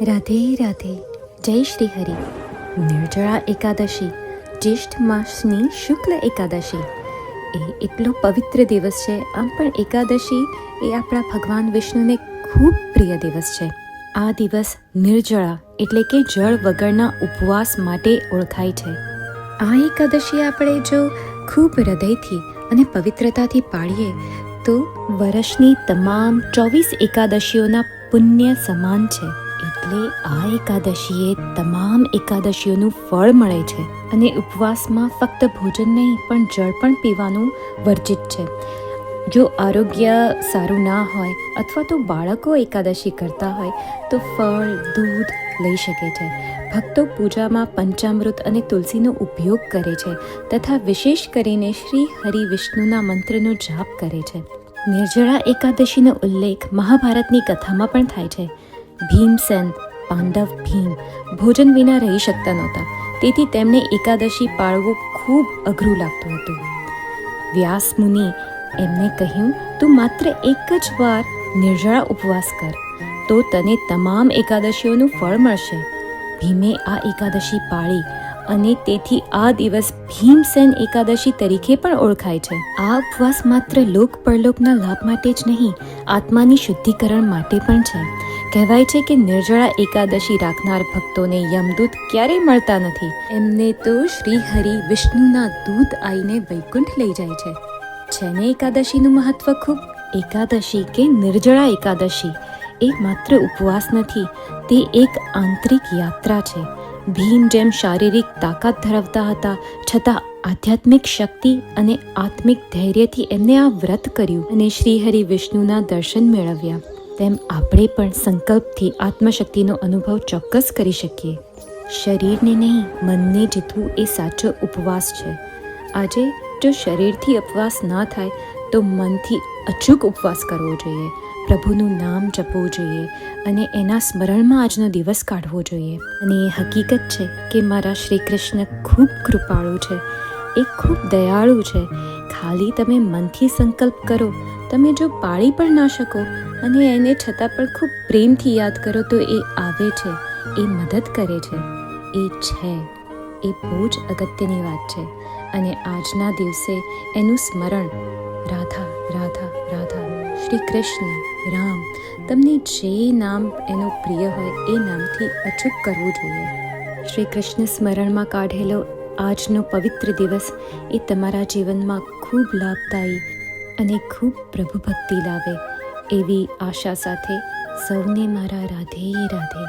રાધે રાધે, જય શ્રી હરિ. નિર્જળા એકાદશી, જ્યેષ્ઠ માસની શુક્લ એકાદશી. એ એટલો પવિત્ર દિવસ છે, આમ પણ એકાદશી એ આપણા ભગવાન વિષ્ણુને ખૂબ પ્રિય દિવસ છે. આ દિવસ નિર્જળા એટલે કે જળ વગરના ઉપવાસ માટે ઓળખાય છે. આ એકાદશી આપણે જો ખૂબ હૃદયથી અને પવિત્રતાથી પાળીએ, તો વર્ષની તમામ ચોવીસ એકાદશીઓના પુણ્ય સમાન છે. એટલે આ એકાદશીએ તમામ એકાદશીઓનું ફળ મળે છે અને ઉપવાસમાં ફક્ત ભોજન નહીં, પણ જળ પણ પીવાનું વર્જિત છે. જો આરોગ્ય સારું ના હોય અથવા તો બાળકો એકાદશી કરતા હોય, તો ફળ, દૂધ લઈ શકે છે. ભક્તો પૂજામાં પંચામૃત અને તુલસીનો ઉપયોગ કરે છે તથા વિશેષ કરીને શ્રી હરિ વિષ્ણુના મંત્રનો જાપ કરે છે. નિર્જળા એકાદશીનો ઉલ્લેખ મહાભારતની કથામાં પણ થાય છે. ભીમસેન, પાંડવ ભીમ ભોજન વિના રહી શકતા નહોતા. તેથી તેમને એકાદશી પાળવું ખૂબ અઘરું લાગતું હતું. વ્યાસ મુનિ એમને કહ્યું, તું માત્ર એક જ વાર નિર્જળા ઉપવાસ કર, તો તને તમામ એકાદશીઓનું ફળ મળશે. ભીમે આ એકાદશી પાળી અને તેથી આ દિવસ ભીમસેન એકાદશી તરીકે પણ ઓળખાય છે. આ ઉપવાસ માત્ર લોક પરલોકના લાભ માટે જ નહીં, આત્માની શુદ્ધિકરણ માટે પણ છે. કહેવાય છે કે નિર્જળા એકાદશી રાખનાર ભક્તોને યમદૂત ક્યારેય મળતા નથી. એમને તો શ્રી હરિ વિષ્ણુના દૂત આવીને વૈકુંઠ લઈ જાય છે. જેને એકાદશીનું મહત્વ ખૂબ? એકાદશી કે નિર્જળા એકાદશી? એ માત્ર ઉપવાસ નથી, તે એક આંતરિક યાત્રા છે. ભીમ જેમ શારીરિક તાકાત ધરાવતા હતા, છતાં આધ્યાત્મિક શક્તિ અને આત્મિક ધૈર્યથી એમને આ વ્રત કર્યું અને શ્રી હરિ વિષ્ણુના દર્શન મેળવ્યા. તેમ આપણે પણ સંકલ્પથી આત્મશક્તિનો અનુભવ ચોક્કસ કરી શકીએ. શરીરને નહીં, મનને જીતવું એ સાચો ઉપવાસ છે. આજે જો શરીરથી ઉપવાસ ના થાય, તો મનથી અચૂક ઉપવાસ કરવો જોઈએ. પ્રભુનું નામ જપવું જોઈએ અને એના સ્મરણમાં આજનો દિવસ કાઢવો જોઈએ. અને એ હકીકત છે કે મારા શ્રી કૃષ્ણ ખૂબ કૃપાળુ છે. એ ખૂબ દયાળુ છે. ખાલી તમે મનથી સંકલ્પ કરો. તમે જો પાળી પણ ના શકો અને એને છતાં પણ ખૂબ પ્રેમથી યાદ કરો તો એ આવે છે, એ મદદ કરે છે. એ છે, એ બહુ જ અગત્યની વાત છે. અને આજના દિવસે એનું સ્મરણ, રાધા રાધા રાધા, શ્રી કૃષ્ણ, રામ, તમને જે નામ એનું પ્રિય હોય એ નામથી અચૂક કરવું જોઈએ. શ્રી કૃષ્ણ સ્મરણમાં કાઢેલો આજનો પવિત્ર દિવસ એ તમારા જીવનમાં ખૂબ લાભદાયી અને ખૂબ પ્રભુ ભક્તિ લાવે. એવી આશા સાથે સૌને મારા રાધે રાધે.